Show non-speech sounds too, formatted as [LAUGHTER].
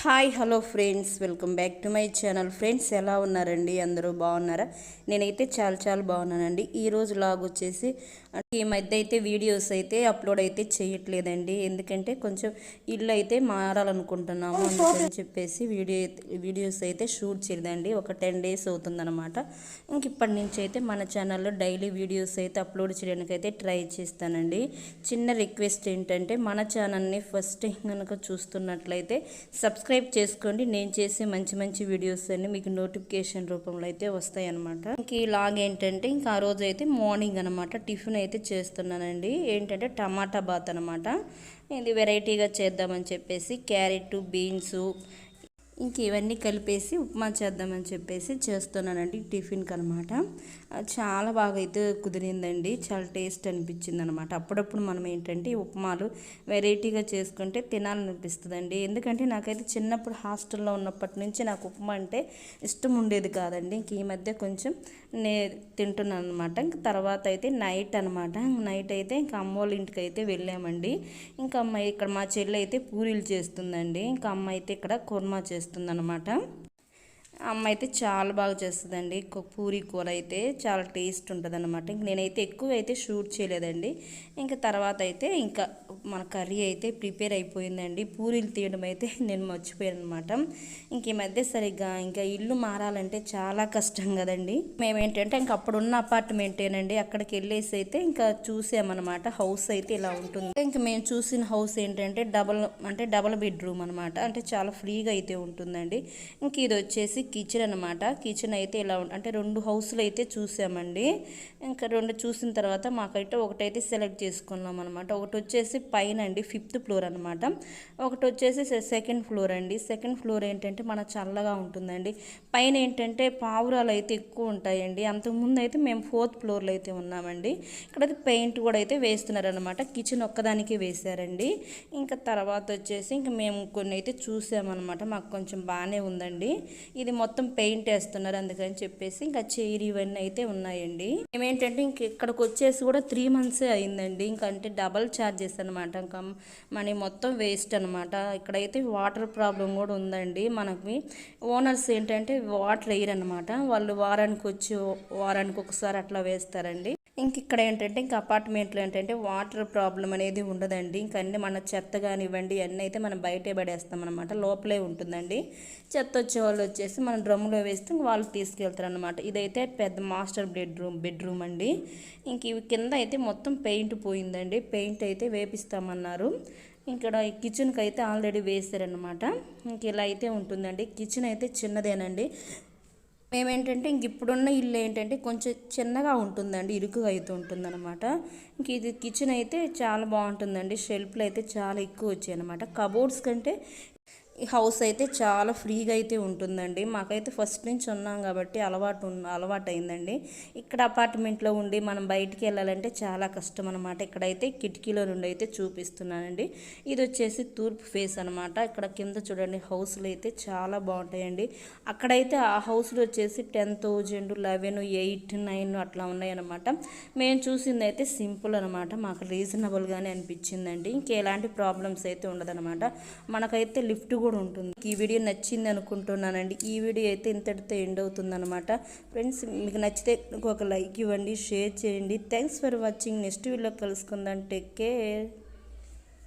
Hi hello friends. Welcome back to my channel. Friends ఎలా ఉన్నారండి? అందరూ బాగున్నారా? నేనైతే చాలా చాలా బాగున్నానండి. ఈరోజు లాగ్ వచ్చేసి ఈ మధ్య అయితే వీడియోస్ అయితే అప్లోడ్ అయితే చేయట్లేదండి. ఎందుకంటే కొంచెం ఇల్లు అయితే మారాలనుకుంటున్నాము అందుకని చెప్పేసి వీడియో వీడియోస్ అయితే షూట్ చేయలేదండి. ఒక టెన్ డేస్ అవుతుందన్నమాట. ఇంక ఇప్పటి నుంచి అయితే మన ఛానల్లో డైలీ వీడియోస్ అయితే అప్లోడ్ చేయడానికి అయితే ట్రై చేస్తానండి. చిన్న రిక్వెస్ట్ ఏంటంటే మన ఛానల్ని ఫస్ట్ టైం కనుక చూస్తున్నట్లయితే సబ్స్క్రైబ్ చేసుకోండి. నేను చేసే మంచి మంచి వీడియోస్ అన్ని మీకు నోటిఫికేషన్ రూపంలో అయితే వస్తాయి అనమాట ఇంక ఈ లాగ్ ఏంటంటే ఇంకా ఆ రోజు అయితే మార్నింగ్ అనమాట టిఫిన్ అయితే చేస్తున్నానండి. ఏంటంటే టమాటా బాత్ అనమాట ఇది వెరైటీగా చేద్దామని చెప్పేసి క్యారెట్ బీన్స్ ఇంక ఇవన్నీ కలిపేసి ఉప్మా చేద్దామని చెప్పేసి చేస్తున్నానండి టిఫిన్కి అనమాట చాలా బాగా అయితే కుదిరిందండి. చాలా టేస్ట్ అనిపించింది అనమాట అప్పుడప్పుడు మనం ఏంటంటే ఉప్మాలు వెరైటీగా చేసుకుంటే తినాలనిపిస్తుందండి. ఎందుకంటే నాకైతే చిన్నప్పుడు హాస్టల్లో ఉన్నప్పటి నుంచి నాకు ఉప్మా అంటే ఇష్టం ఉండేది కాదండి. ఇంక ఈ మధ్య కొంచెం నే తింటున్నాను అనమాట ఇంక తర్వాత అయితే నైట్ అనమాట. నైట్ అయితే ఇంకా అమ్మ వాళ్ళ ఇంటికి అయితే వెళ్ళామండి. ఇంకా అమ్మాయి ఇక్కడ మా చెల్లి అయితే పూరీలు చేస్తుందండి. ఇంకా అమ్మ అయితే ఇక్కడ కుర్మా చేస్తుందన్నమాట. అమ్మ అయితే చాలా బాగా చేస్తుందండి. పూరి కూర అయితే చాలా టేస్ట్ ఉంటుంది అనమాట ఇంక నేనైతే ఎక్కువ అయితే షూట్ చేయలేదండి. ఇంకా తర్వాత అయితే ఇంకా మన కర్రీ అయితే ప్రిపేర్ అయిపోయిందండి. పూరీలు తీయడం అయితే [LAUGHS] నేను మర్చిపోయాను అనమాట ఇంక ఈ మధ్య సరిగ్గా ఇంకా ఇల్లు మారాలంటే చాలా కష్టం కదండి. మేమేంటంటే ఇంకా అప్పుడున్న అపార్ట్మెంటేనండి. అక్కడికి వెళ్ళేసి అయితే ఇంకా చూసామన్నమాట. హౌస్ అయితే ఇలా ఉంటుంది. ఇంకా మేము చూసిన హౌస్ ఏంటంటే డబల్ అంటే డబల్ బెడ్రూమ్ అనమాట అంటే చాలా ఫ్రీగా అయితే ఉంటుందండి. ఇంక ఇది వచ్చేసి కిచెన్ అనమాట కిచెన్ అయితే ఇలా అంటే రెండు హౌస్లు అయితే చూసామండి. ఇంకా రెండు చూసిన తర్వాత మాకైతే ఒకటైతే సెలెక్ట్ చేసుకున్నాం అనమాట ఒకటి వచ్చేసి పైన అండి ఫిఫ్త్ ఫ్లోర్ అనమాట ఒకటి వచ్చేసి సెకండ్ ఫ్లోర్ అండి. సెకండ్ ఫ్లోర్ ఏంటంటే మన చల్లగా ఉంటుందండి. పైన ఏంటంటే పావురాలు అయితే ఎక్కువ ఉంటాయండి. అంతకుముందు అయితే మేము ఫోర్త్ ఫ్లోర్లో అయితే ఉన్నామండి. ఇక్కడైతే పెయింట్ కూడా అయితే వేస్తున్నారనమాట కిచెన్ ఒక్కదానికి వేశారండి. ఇంకా తర్వాత వచ్చేసి ఇంకా మేము కొన్ని అయితే చూసామన్నమాట. మాకు కొంచెం బాగానే ఉందండి. ఇది మొత్తం పెయింట్ వేస్తున్నారు అందుకని చెప్పేసి ఇంకా చైర్ ఇవన్నీ అయితే ఉన్నాయండి. మేమేంటంటే ఇంక ఇక్కడికి వచ్చేసి కూడా త్రీ మంత్సే అయిందండి. ఇంకా అంటే డబల్ ఛార్జెస్ అనమాట ఇంకా మనీ మొత్తం వేస్ట్ అనమాట ఇక్కడైతే వాటర్ ప్రాబ్లం కూడా ఉందండి మనకి. ఓనర్స్ ఏంటంటే వాటర్ వేయరనమాట వాళ్ళు వారానికి వచ్చి వారానికి ఒకసారి అట్లా వేస్తారండి. ఇంక ఇక్కడ ఏంటంటే ఇంకా అపార్ట్మెంట్లో ఏంటంటే వాటర్ ప్రాబ్లం అనేది ఉండదండి. ఇంక అన్నీ మన చెత్త కానివ్వండి అన్నీ అయితే మనం బయటే పడేస్తాం అనమాట లోపలే ఉంటుందండి. చెత్త వచ్చే వాళ్ళు వచ్చేసి మనం డ్రమ్లో వేస్తే వాళ్ళు తీసుకెళ్తారు అనమాట ఇదైతే పెద్ద మాస్టర్ బెడ్రూమ్ బెడ్రూమ్ అండి. ఇంక ఇవి కింద అయితే మొత్తం పెయింట్ పోయిందండి. పెయింట్ అయితే వేపిస్తామన్నారు. ఇక్కడ కిచెన్కి అయితే ఆల్రెడీ వేసారనమాట ఇంక ఇలా అయితే ఉంటుందండి. కిచెన్ అయితే చిన్నదేనండి. మేమేంటంటే ఇంక ఇప్పుడున్న ఇల్లు ఏంటంటే కొంచెం చిన్నగా ఉంటుందండి ఇరుకుగా అయితే ఉంటుందన్నమాట. ఇంక ఇది కిచెన్ అయితే చాలా బాగుంటుందండి షెల్ఫ్లు అయితే చాలా ఎక్కువ వచ్చాయి అనమాట కబోర్డ్స్ కంటే హౌస్ అయితే చాలా ఫ్రీగా అయితే ఉంటుందండి. మాకైతే ఫస్ట్ నుంచి ఉన్నాం కాబట్టి అలవాటు అలవాటు అయిందండి ఇక్కడ అపార్ట్మెంట్లో ఉండి మనం బయటికి వెళ్ళాలంటే చాలా కష్టం అనమాట ఇక్కడైతే కిటికీలో నుండి అయితే చూపిస్తున్నానండి. ఇది వచ్చేసి తూర్పు ఫేస్ అనమాట ఇక్కడ కింద చూడండి హౌస్లు అయితే చాలా బాగుంటాయండి. అక్కడైతే ఆ హౌస్లు వచ్చేసి ten thousand eleven eight nine అట్లా ఉన్నాయన్నమాట. మేము చూసింది అయితే సింపుల్ అనమాట మాకు రీజనబుల్గానే అనిపించిందండి. ఇంకెలాంటి ప్రాబ్లమ్స్ అయితే ఉండదన్నమాట. మనకైతే లిఫ్ట్ కూడా ఉంటుంది. ఈ వీడియో నచ్చింది అనుకుంటున్నానండి. ఈ వీడియో అయితే ఇంతటితో ఎండ్ అవుతుందన్నమాట. ఫ్రెండ్స్ మీకు నచ్చితే ఒక లైక్ ఇవ్వండి షేర్ చేయండి. Thanks for watching. Next video కలుసుకుందాం. Take care.